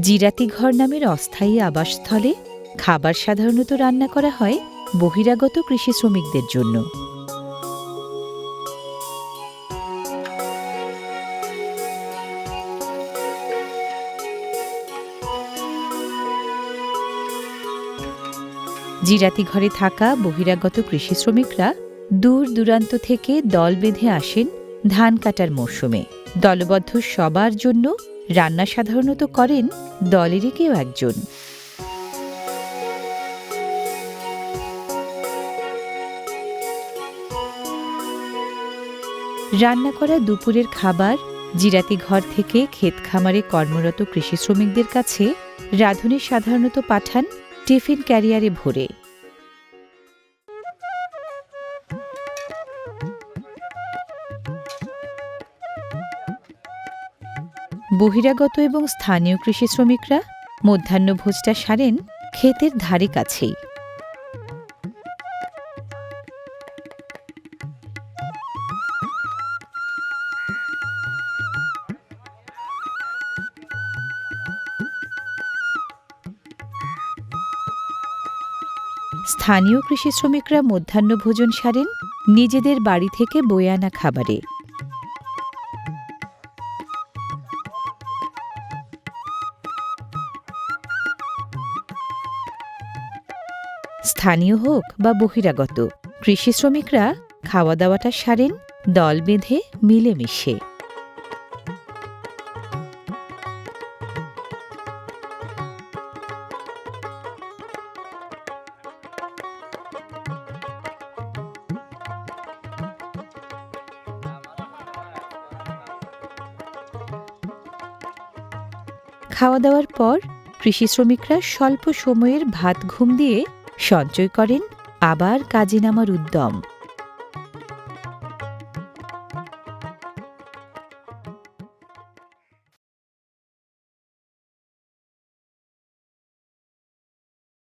জিরাতি ঘর নামের অস্থায়ী আবাসস্থলে খাবার সাধারণত রান্না করা হয় বহিরাগত কৃষি শ্রমিকদের জন্য। জিরাতি ঘরে থাকা বহিরাগত কৃষি শ্রমিকরা দূর দূরান্ত থেকে দল বেঁধে আসেন ধান কাটার মরশুমে। দলবদ্ধ সবার জন্য রান্না সাধারণত করেন দলেরই কেউ একজন। রান্না করা দুপুরের খাবার, জিরাতি ঘর থেকে ক্ষেত খামারে কর্মরত কৃষি শ্রমিকদের কাছে রাঁধুনি সাধারণত পাঠান টিফিন ক্যারিয়ারে ভরে। বহিরাগত এবং স্থানীয় কৃষি শ্রমিকরা মধ্যাহ্নভোজটা সারেন ক্ষেতের ধারে কাছেই। স্থানীয় কৃষি শ্রমিকরা মধ্যাহ্নভোজন সারেন, নিজেদের বাড়ি থেকে বয়ে আনা খাবারে। স্থানীয় হোক বা বহিরাগত, কৃষি শ্রমিকরা খাওয়া দাওয়াটা সারেন, দল বেঁধে মিলেমিশে। খাওয়া দাওয়ার পর কৃষি শ্রমিকরা স্বল্প সময়ের ভাত ঘুম দিয়ে সঞ্চয় করেন আবার কাজে নামার উদ্যম।